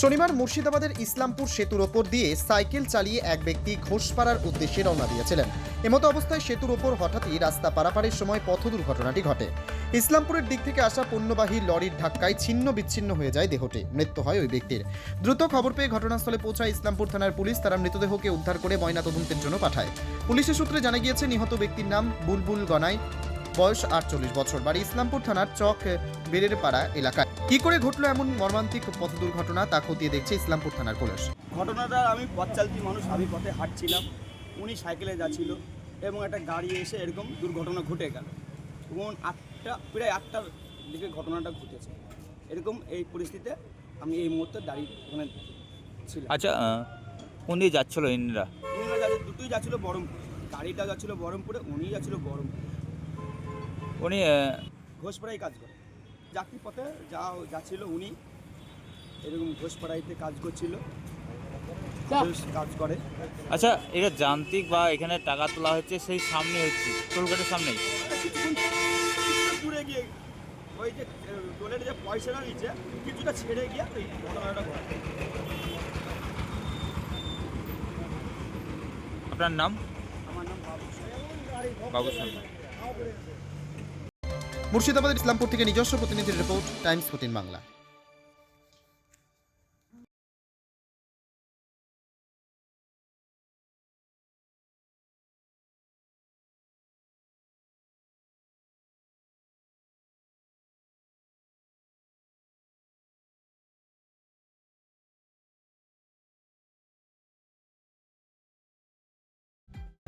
শনিবার মুর্শিদাবাদের ইসলামপুর সেতুর ওপর দিয়ে সাইকেল চালিয়ে এক ব্যক্তি ঘোষপাড়ার উদ্দেশ্যে রওনা দিয়েছিলেন। এমতো অবস্থায় সেতুর ওপর হঠাৎই রাস্তা পারাপারের সময় পথ দুর্ঘটনাটি ঘটে। ইসলামপুরের দিক থেকে আসা পণ্যবাহী লরির ধাক্কায় ছিন্ন বিচ্ছিন্ন হয়ে যায় দেহটি। মৃত্যু হয় ওই ব্যক্তির। দ্রুত খবর পেয়ে ঘটনাস্থলে পৌঁছায় ইসলামপুর থানার পুলিশ। তারা মৃতদেহকে উদ্ধার করে ময়নাতদন্তের জন্য পাঠায়। পুলিশের সূত্রে জানা গিয়েছে, নিহত ব্যক্তির নাম বুলবুল গনাই। বয়স আটচল্লিশ বছর। বাড়ি ইসলামপুর থানার চক বেরের পাড়া এলাকায়। কি করে ঘটলো এমন মর্মান্তিক পথ দুর্ঘটনা তা খতিয়ে দেখছে ইসলামপুর থানার পুলিশ। ঘটনাটা আমি পথ চালতি মানুষ আমি পথে হাঁটছিলাম। উনি সাইকেলে যাচ্ছিল এবং একটা গাড়ি এসে এরকম দুর্ঘটনা ঘটে গেল। এবং আটটা প্রায় আটটার দিকে ঘটনাটা ঘটেছে। এরকম এই পরিস্থিতিতে আমি এই মুহূর্তে দাঁড়িয়ে ওখানে ছিলাম। আচ্ছা কোন দিকে যাচ্ছিল ইন্দিরা? উনি যাচ্ছে দুটোই যাচ্ছিল বহরমপুর। গাড়িটা যাচ্ছিল বহরমপুরে উনি যাচ্ছিল বহরমপুর। উনি আহ, ঘোষপাড়ায় কাজ করে। চাকরি পথে যা যাচ্ছিল উনি এরকম ঘোষপাড়াইতে কাজ করছিল। কাজ করে। আচ্ছা এটা যান্ত্রিক বা এখানে টাকা তোলা হচ্ছে সেই সামনে হচ্ছে টোলগেটের সামনেই? দূরে গিয়ে ওই যে টোলের যে পয়সাটা নিচ্ছে কিছুটা ছেড়ে গিয়ে ওই আপনার নাম? আমার নাম বাবু বাবু। মুর্শিদাবাদের ইসলামপুর থেকে নিজস্ব প্রতিনিধির রিপোর্ট টাইমস ফোর্টিন বাংলা।